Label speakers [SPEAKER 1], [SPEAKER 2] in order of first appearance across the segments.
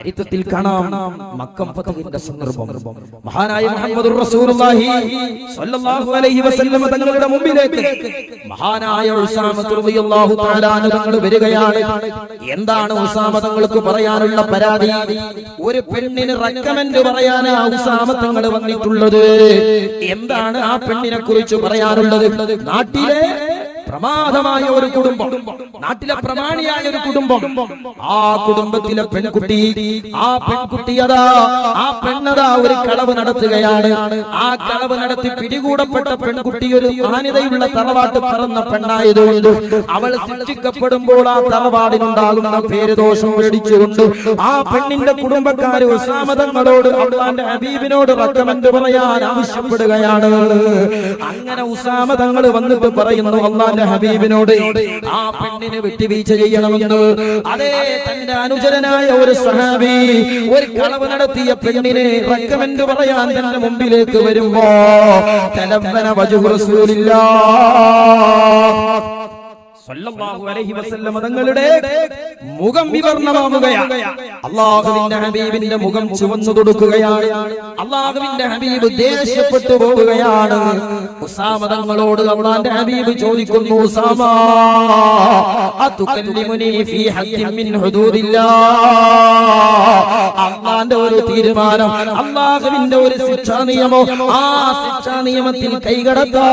[SPEAKER 1] ചരിത്രത്തിൽ കാണാം മക്കം ഫതഹിന്റെ സന്ദർഭം. മഹാനായ മുഹമ്മദുർ റസൂലുള്ളാഹി സ്വല്ലല്ലാഹു അലൈഹി വസല്ലം തങ്ങളുടെ മുമ്പിലേക്ക് മഹാനായ ഉസാമ റളിയല്ലാഹു തആല തങ്ങൾ വരികയാണ്. എന്താണ് ഉസാമ തങ്ങൾക്ക് പറയാനുള്ള പരാതി? ഒരു പെണ്ണിന് റെക്കമെൻഡ് പറയാനാ ഉസാമ തങ്ങൾ വന്നിട്ടുള്ളത്? എന്താണ് ആ പെണ്ണിനെ കുറിച്ച് പറയാനുള്ളത്? നാട്ടിലെ പ്രമാദമായ ഒരു കുടുംബം. നാട്ടിലെ പ്രമാണിയായ ഒരു കുടുംബം. ആ കുടുംബത്തിലെ പെൺകുട്ടി ആ പെൺകുട്ടി അതാ ആ പെണ്ണതാ ഒരു കളവ് നടത്തുകയാണ്. ആ കളവ് നടത്തി പിടികൂടപ്പെട്ട പെൺകുട്ടി ഒരു മാന്യതയുള്ള തറവാട്ട് പറന്ന പെണ്ണായതുകൊണ്ട് അവൾ ശിക്ഷിക്കപ്പെടുമ്പോൾ ആ തറവാടിനുണ്ടാകുന്ന പേര് ദോഷം പേടിച്ചുകൊണ്ട് ആ പെണ്ണിന്റെ കുടുംബക്കാര് ഉസാമതങ്ങളോട് അള്ളാന്റെ ഹബീബിനോട് റെക്കമെൻഡ് പറയാൻ ആവശ്യപ്പെടുകയാണ്. അങ്ങനെ ഉസാമതങ്ങൾ വന്നിട്ട് പറയുന്നു അള്ളാന്റെ ഹബീബിനോട് ആ പെണ്ണിനെ വിട്ടുവീഴ്ച ചെയ്യണമെന്ന് അതേ തന്റെ അനുചരനായ ഒരു സഹാബി ഒരു കളവ് നടത്തിയ പെണ്ണിനെ റെക്കമെന്റ് പറയാൻ തന്റെ മുമ്പിലേക്ക് വരുമ്പോ തലവന വജു തങ്ങളുടെ മുഖം വിവർണമാവുകയാണ്. അള്ളാഹുവിന്റെ ഹബീബിന്റെ മുഖം ചുവന്നു കൊടുക്കുകയാണ്. അള്ളാഹുവിന്റെ ഹബീബ് ദേഷ്യപ്പെട്ടു പോവുകയാണ്. ഉസാമ തങ്ങളോട് അള്ളാന്റെ ഹബീബ് ചോദിക്കുന്നു ഉസാമ അതുകല്ലിമുനി ഫീ ഹഖ്ഖിൻ മിൻ ഹുദൂദില്ലാ ഒരു തീരുമാനം. അള്ളാഹുവിന്റെ ഒരു ശിക്ഷാ നിയമം. ആ ശിക്ഷാ നിയമത്തിൽ കൈകടത്താൻ.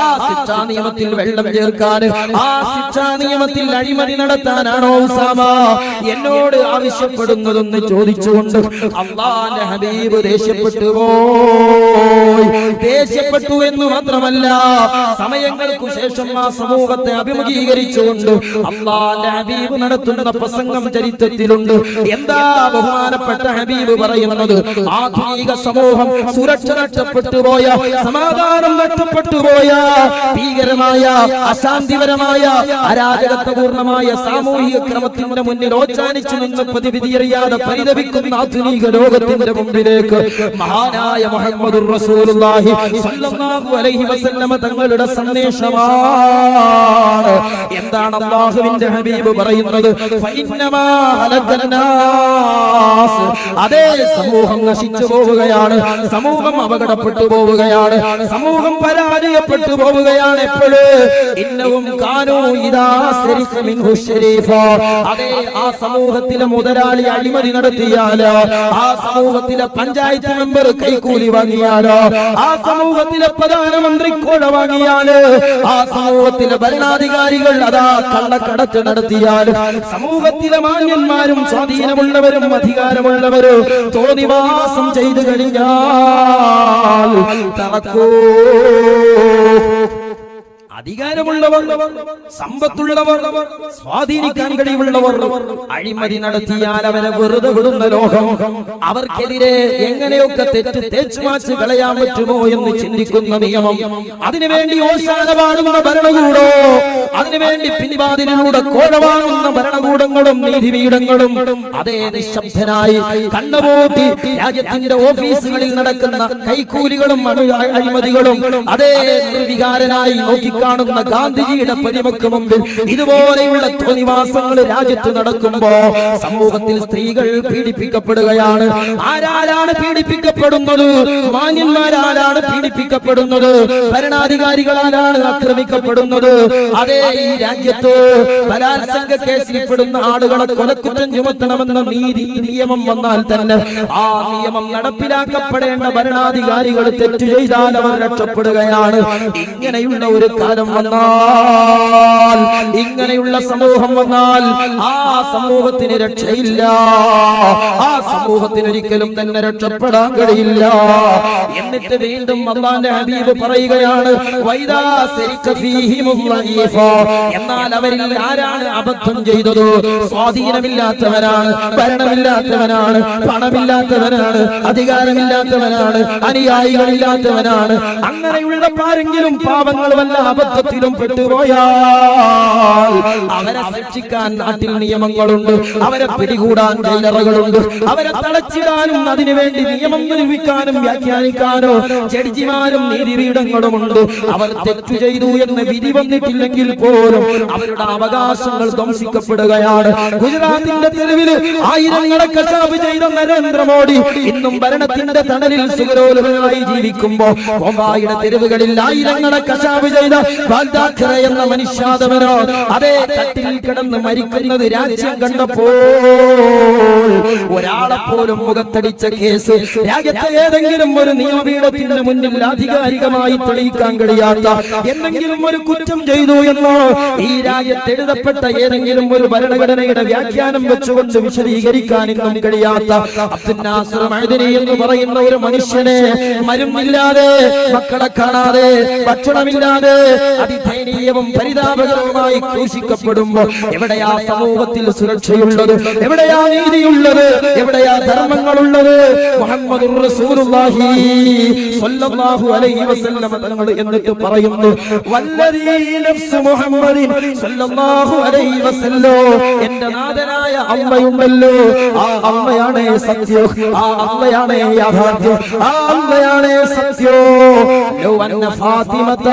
[SPEAKER 1] ആ ശിക്ഷാ നിയമത്തിൽ വെള്ളം ചേർക്കാൻ. ആ ശിക്ഷാ നിയമത്തിൽ അഴിമതി നടത്താനാണോ ഉസാമ? എന്നോട് ആവശ്യപ്പെടുന്നതെന്ന് ചോദിച്ചുകൊണ്ട് അള്ളാന്റെ ഹബീബ് ദേഷ്യപ്പെട്ടു പോയി. ദേഷ്യപ്പെട്ടു എന്ന് മാത്രമല്ല സമയങ്ങൾക്കു ശേഷം ആ സമൂഹത്തെ അഭിമുഖീകരിച്ചുകൊണ്ട് അള്ളാന്റെ ഹബീബ് നടത്തുന്ന പ്രസംഗം ചരിത്രത്തിലുണ്ട്. എന്താ ബഹുമാനപ്പെട്ട ഹബീബ് പറയുന്നത് ആധുനിക സമൂഹം സുരക്ഷ നഷ്ടപ്പെട്ടു പോയ സമാധാനം നഷ്ടപ്പെട്ടു പോയ ഭീകരമായ അശാന്തിപരമായ അരാജകത്വപൂർണമായ സാമൂഹിക ക്രമത്തിന്റെ മുന്നിൽ ഓച്ചാനിച്ചു നിന്ന് പ്രതിവിധിയറിയാതെ പരിതപിക്കുന്ന ആധുനിക ലോകത്തിന്റെ മുമ്പിലേക്ക് മഹാനായ മുഹമ്മദ് റസൂലുള്ളാഹി സ്വല്ലല്ലാഹു അലൈഹി വസല്ലമ തങ്ങളുടെ സന്ദേശമാണ് എന്താണ് അള്ളാഹുവിന്റെ ഹബീബ് പറയുന്നത് ഫൈന്നമാ ഹലക്കന്നാസ്. അതേ സമൂഹം നശിച്ചു പോവുകയാണ്. സമൂഹം അപകടപ്പെട്ടു പോവുകയാണ്. സമൂഹം പരാജയപ്പെട്ടു പോവുകയാണ് എപ്പോഴും? ഇന്നവും കാനോ ഇതാ. അതേ ആ സമൂഹത്തിലെ മുതലാളി അഴിമതി നടത്തിയാലോ? ആ സമൂഹത്തിലെ പഞ്ചായത്ത് മെമ്പർ കൈക്കൂലി വാങ്ങിയാലോ? ആ സമൂഹത്തിലെ പ്രധാനമന്ത്രി കോഴ വാങ്ങിയാൽ? ആ സമൂഹത്തിലെ ഭരണാധികാരികൾ അതാ കള്ളക്കടത്ത് നടത്തിയാൽ സമൂഹത്തിലെ മാന്യന്മാരും സ്വാധീനമുള്ളവരും അധികാരമുള്ളവരും തോന്നിവാസം ചെയ്തു കഴിഞ്ഞാൽ തറക്കൂ അധികാരമുള്ളവർ സമ്പത്തുള്ളവർ സ്വാധീനിക്കാൻ കഴിവുള്ളവർ അഴിമതി നടത്തിയാൽ അവരെ വെറുതെ വിടുന്ന ലോകം. അവർക്കെതിരെ എങ്ങനെയൊക്കെ തെറ്റ് തേച്ചു മാച്ച് കളയാൻ പറ്റുമോ എന്ന് ചിന്തിക്കുന്ന നിയമം. അതിനുവേണ്ടി ഓശാന പാടുന്ന ഭരണകൂടോ അതിനുവേണ്ടി പിൻവാതിലൂടെ കോഴ ഭരണകൂടങ്ങളും നീതിപീഠങ്ങളും അതേ നിശബ്ദനായി കണ്ണുപൂട്ടി രാജ്യത്തിന്റെ ഓഫീസുകളിൽ നടക്കുന്ന കൈക്കൂലികളും അഴിമതികളും അതേ നിർവികാരനായി നോക്കിക്കാണുന്ന ഗാന്ധിജിയുടെ പ്രതിമക്ക് മുമ്പിൽ ഇതുപോലെയുള്ള തോന്നിവാസങ്ങൾ രാജ്യത്ത് നടക്കുമ്പോ സമൂഹത്തിൽ സ്ത്രീകൾ പീഡിപ്പിക്കപ്പെടുകയാണ്. ആരാരാണ് പീഡിപ്പിക്കപ്പെടുന്നത്? മാന്യന്മാരാരാണ് പീഡിപ്പിക്കപ്പെടുന്നത്? ഭരണാധികാരികളാരാണ് ആക്രമിക്കപ്പെടുന്നത്? അതേ ഈ രാജ്യത്ത് ബലാത്സംഗ കേസിൽ പെടുന്ന ആളുകളെ കൊലക്കുറ്റം ചുമത്തണമെന്ന നീതി നിയമം വന്നാൽ തന്നെ ആ നിയമം നടപ്പിലാക്കപ്പെടേണ്ട ഭരണാധികാരികൾ തെറ്റ് ചെയ്താൽ അവർ രക്ഷപ്പെടുകയാണ്. ഇങ്ങനെയുള്ള ഒരു കാലം വന്നാൽ ഇങ്ങനെയുള്ള സമൂഹം വന്നാൽ ആ സമൂഹത്തിന് രക്ഷയില്ല. ആ സമൂഹത്തിന് ഒരിക്കലും തന്നെ രക്ഷപ്പെടാൻ കഴിയില്ല. എന്നിട്ട് വീണ്ടും അള്ളാന്റെ ഹബീബ് പറയുകയാണ്. എന്നാൽ അവരിൽ ആരാണ് അബദ്ധം ചെയ്തത്? സ്വാധീനമില്ലാത്തവനാണ് ഭരണമില്ലാത്തവനാണ് പണമില്ലാത്തവനാണ് അധികാരമില്ലാത്തവനാണ് അനുയായികളില്ലാത്തവനാണ് അങ്ങനെയുള്ള പാരെങ്കിലും പാപങ്ങൾ വല്ല അബദ്ധം ആപത്തിലും പെട്ടുപോയാൽ അവരെ ശിക്ഷിക്കാൻ നാട്ടിൽ നിയമങ്ങളുണ്ട് അവരെ പിടികൂടാൻ ജയിലറകളുണ്ട് അവരെ തളച്ചിടാനും അതിനുവേണ്ടി നിയമം നിർമ്മിക്കാനും വ്യാഖ്യാനിക്കാനോ ജഡ്ജിമാരും നീതിപീഠങ്ങളുമുണ്ട്. അവർ തെറ്റു ചെയ്തു എന്ന് വിധി വന്നിട്ടില്ലെങ്കിൽ പോലും അവരുടെ അവകാശങ്ങൾ ധ്വംസിക്കപ്പെടുകയാണ്. ഗുജറാത്തിന്റെ തെരുവിൽ ആയിരങ്ങളെ കശാപ് ചെയ്ത നരേന്ദ്രമോദി ഇന്നും ഭരണത്തിന്റെ തണലിൽ സുഖരോലുകളായി ജീവിക്കുമ്പോ ബൊമ്പായിയുടെ തെരുവുകളിൽ ആയിരങ്ങളെ കശാപ് ചെയ്ത ബാൽദാഖറ എന്ന മനുഷ്യാതവനോ അതേ തട്ടിൽ കിടന്ന് മരിക്കുന്നത് രാജ്യം കണ്ടപ്പോൾ ഒരാളെ പോലും മുഖത്തടിച്ച കേസ് രാജ്യത്തെ ഏതെങ്കിലും ഒരു നിയമപീഠത്തിന്റെ മുന്നിൽ ആധികാരികമായി തെളിയിക്കാൻ കഴിയാത്ത എന്തെങ്കിലും ഒരു കുറ്റം ചെയ്തു എന്നോ ഈ രാജ്യത്ത് എഴുതപ്പെട്ട ഏതെങ്കിലും ഒരു ഭരണഘടനയുടെ വ്യാഖ്യാനം വെച്ചുകൊണ്ട് വിശദീകരിക്കാൻ ഇന്നും കഴിയാത്ത എന്ന് പറയുന്ന ഒരു മനുഷ്യനെ മരുന്നില്ലാതെ മക്കളെ കാണാതെ ഭക്ഷണമില്ലാതെ അതിദയനീയവും പരിതാപകരവുമായി ക്രൂശിക്കപ്പെടുമ്പോൾ എവിടെയാ സമൂഹത്തിൽ സുരക്ഷയുള്ളത്? എവിടെയാ നീതിയുള്ളത്? എവിടെയാ ധർമ്മങ്ങളുള്ളത്? മുഹമ്മദ് തങ്ങൾ എന്നിട്ട് പറയുന്നു എന്റെ നാഥനായ അമ്മയുണ്ടല്ലോ. ആ അമ്മയാണ് സത്യം. ആ അമ്മയാണ് യാഥാർത്ഥ്യം. ആ അമ്മയാണ് സത്യോ. ഫാത്തിമത്ത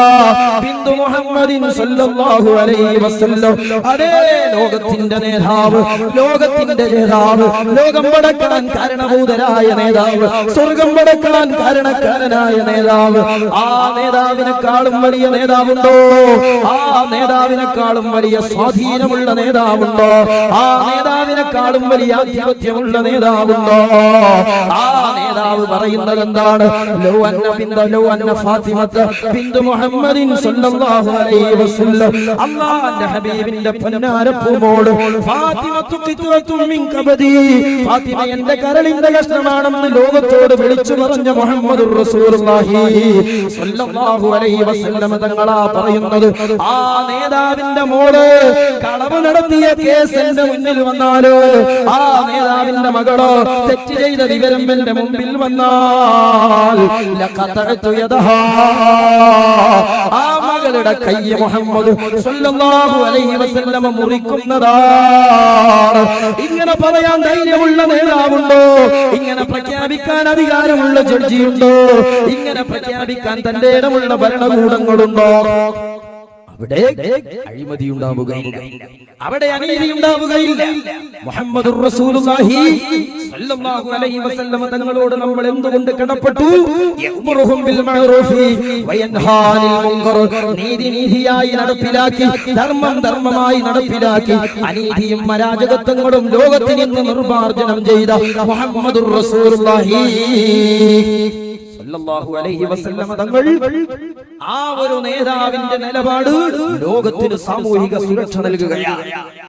[SPEAKER 1] മുഹമ്മദിൻ സല്ലല്ലാഹു അലൈഹി വസല്ലം. അതേ ലോകത്തിന്റെ നേതാവ് ലോകത്തിന്റെ നേതാവ് ലോകം പടക്കാൻ കാരണഭൂതരായ നേതാവ് സ്വർഗം പടക്കാൻ കാരണക്കാരനായ നേതാവ്. ആ നേതാവിനെക്കാളും വലിയ നേതാവുണ്ടോ? ആ നേതാവിനെക്കാളും വലിയ സ്വാധീനമുള്ള നേതാവുണ്ടോ? ആ നേതാവിനെക്കാളും വലിയ ആധിപത്യമുള്ള നേതാവുണ്ടോ? ആ നേതാവ് പറയുന്നത് എന്താണ് ലോ അന്ന ബിന്ദ ലോ അന്ന ഫാത്തിമത്ത് ബിന്ദു മുഹമ്മദിൻ സ്വല്ലല്ലാഹു അലൈഹി വസല്ലം. അല്ലാഹുവിന്റെ ഹബീബിന്റെ പൊന്നാരപ്പൂമോട് ഫാത്തിമത്തു ഖിത്വത്തും മിൻ കബദി. ഫാത്തിമ എന്റെ കരളിന്റെ കഷ്ണമാണെന്ന് ലോകത്തോട് വിളിച്ചു പറഞ്ഞ മുഹമ്മദുർ റസൂലുള്ളാഹി. സ്വല്ലല്ലാഹു അലൈഹി വസല്ലം തങ്ങളാ പറയുന്നത്. ആ നേതാവിന്റെ മോൾ കളവ് നടത്തിയ കേസ് എന്റെ മുന്നിൽ വന്നാലോ ആ നേതാവിന്റെ മകളോ തെറ്റ് ചെയ്ത വിവരം എന്റെ മുമ്പിൽ വന്നാൽ. ആ മകളുടെ കൈ മുഹമ്മദ് സ്വല്ലല്ലാഹു അലൈഹി വസല്ലമ മുറിക്കുന്നതാണ്. ഇങ്ങനെ പറയാൻ ധൈര്യമുള്ള നേതാവുണ്ടോ? ഇങ്ങനെ പ്രഖ്യാപിക്കാൻ അധികാരമുള്ള ജഡ്ജിയുണ്ടോ? ഇങ്ങനെ പ്രഖ്യാപിക്കാൻ തന്റെ ഇടമുള്ള ഭരണകൂടങ്ങളുണ്ടോ? അവിടെ അഴിമതി ഉണ്ടാവുകയില്ല അവിടെ അനീതി ഉണ്ടാവുകയില്ല മുഹമ്മദ് തങ്ങളോട് നമ്മൾ എന്തുകൊണ്ട് കടപ്പെട്ടു? നീതി നീതിയായി നടപ്പിലാക്കി ധർമ്മം ധർമ്മമായി നടപ്പിലാക്കി അനീതിയും അരാജകത്വങ്ങളും ലോകത്തിൽ നിന്ന് നിർമാർജനം ചെയ്ത മുഹമ്മദ് റസൂലുള്ളാഹി. സല്ലല്ലാഹു അലൈഹി വസല്ലമ തങ്ങൾ ആ ഒരു നേതാവിന്റെ നിലപാട് ലോകത്തിന് സാമൂഹിക സുരക്ഷ നൽകുകയാണ്.